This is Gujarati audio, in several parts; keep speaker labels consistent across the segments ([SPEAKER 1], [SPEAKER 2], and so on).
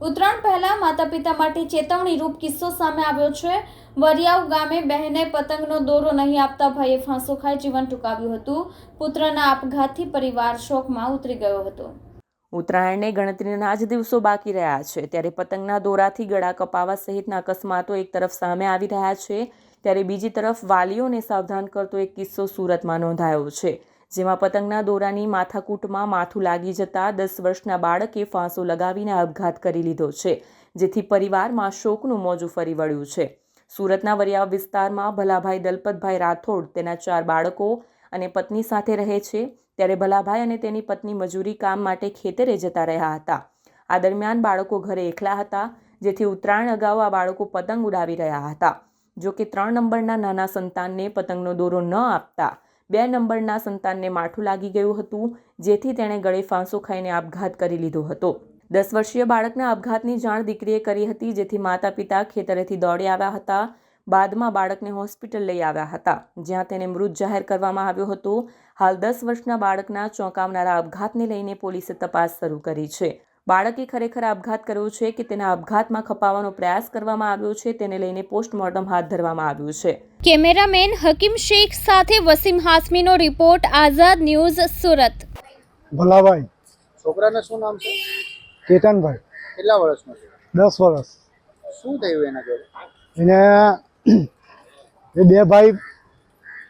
[SPEAKER 1] ઉત્તરાયણ પહેલા માતા પિતા માટે ચેતવણી રૂપ કિસ્સો સામે આવ્યો છે. વરિયાવ ગામે બહેને પતંગનો દોરો નહીં આપતા ભાઈએ ફાંસો ખાઈ જીવન ટૂંકાવ્યું હતું. પુત્રના આપઘાતથી પરિવાર શોકમાં ઉતરી ગયો હતો.
[SPEAKER 2] ઉત્તરાયણને ગણતરીના જ દિવસો બાકી રહ્યા છે. ત્યારે પતંગના દોરાથી ગળા કપાવા સહિતના અકસ્માતો એક તરફ સામે આવી રહ્યા છે. ત્યારે બીજી તરફ વાલીઓને સાવધાન કરતો એક કિસ્સો સુરતમાં નોંધાયો છે. જેમાં પતંગના દોરાની માથાકૂટમાં માથું લાગી જતા દસ વર્ષના બાળકે ફાંસો લગાવીને આપઘાત કરી લીધો છે, જેથી પરિવારમાં શોકનું મોજું ફરી વળ્યું છે. સુરતના વરિયા વિસ્તારમાં ભલાભાઈ દલપતભાઈ રાઠોડ તેના ચાર બાળકો અને પત્ની સાથે રહે છે, ત્યારે ભલાભાઈ અને તેની પત્ની મજૂરી કામ માટે ખેતરે જતા રહ્યા હતા. આ દરમિયાન બાળકો ઘરે એકલા હતા, જેથી ઉત્તરાયણ અગાઉ આ બાળકો પતંગ ઉડાવી રહ્યા હતા. જો કે ત્રણ નંબરના નાના સંતાનને પતંગનો દોરો ન આપતા બે નંબરના સંતાનને માઠું લાગી ગયું હતું, જેથી તેણે ગળે ફાંસો ખાઈને આપઘાત કરી લીધો હતો. દસ વર્ષીય બાળકના આપઘાતની જાણ દીકરીએ કરી હતી, જેથી માતા પિતા ખેતરેથી દોડી આવ્યા હતા, બાદમાં બાળકને હોસ્પિટલ લઈ આવ્યા હતા, જ્યાં તેને મૃત જાહેર કરવામાં આવ્યો હતો. હાલ દસ વર્ષના બાળકના ચોંકાવનારા આપઘાતને લઈને પોલીસે તપાસ શરૂ કરી છે. બાળકે ખરેખર આપઘાત કર્યો છે કે તેના આપઘાતમાં ખપાવવાનો પ્રયાસ કરવામાં આવ્યો છે તેને લઈને પોસ્ટમોર્ટમ હાથ ધરવામાં આવ્યું છે.
[SPEAKER 1] કેમેરામેન હકીમ શેખ સાથે વસીમ હાસમીનો રિપોર્ટ આઝાદ ન્યૂઝ સુરત.
[SPEAKER 3] ભલાભાઈ.
[SPEAKER 4] છોકરાનું શું નામ છે?
[SPEAKER 3] કેતનભાઈ.
[SPEAKER 4] કેટલા વર્ષનો છે?
[SPEAKER 3] દસ વર્ષ.
[SPEAKER 4] શું થયું એના જોડે?
[SPEAKER 3] એને એ બે ભાઈ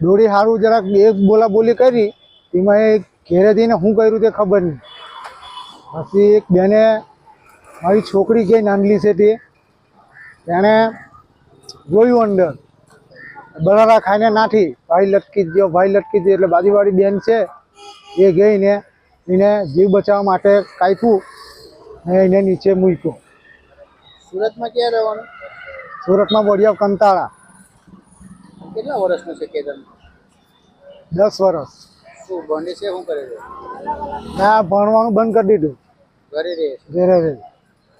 [SPEAKER 3] દોડી હારું જરાક એક બોલા બોલી કરી એમાં એ ઘેરેથી ને શું કર્યું તે ખબર નહીં. પછી એક બેને મારી છોકરી કે નાનલી છે તે તેણે જોયું અંદર. બરારા ખાઈને નાઠી ભાઈ લટકી ગયો ભાઈ લટકી ગયો એટલે બાજુવાળી બેન છે એ ગઈને એને જીવ બચાવવા માટે કાપ્યું ને એને નીચે મૂક્યો.
[SPEAKER 4] સુરતમાં ક્યાં રહેવાનું?
[SPEAKER 3] સુરતમાં બોડિયા કંતાળા
[SPEAKER 4] કેટલા વર્ષનો છે કેતન
[SPEAKER 3] દસ વર્ષ.
[SPEAKER 4] શું ભણે છે? શું કરે છે?
[SPEAKER 3] ના ભણવાનું બંધ કરી દીધું.
[SPEAKER 4] ઘરે રહે
[SPEAKER 3] ઘરે રહે.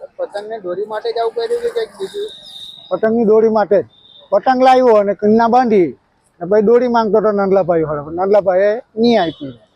[SPEAKER 4] છે પતંગને દોરી માટે જ આવું કર્યું કે કંઈક બીજું?
[SPEAKER 3] પતંગની દોરી માટે. જ પતંગ લાવ્યો અને કન્યા બાંધી. ને પછી દોરી માંગતો હતો નંદલાભાઈ વાળો નંદલાભાઈએ નહીં આપી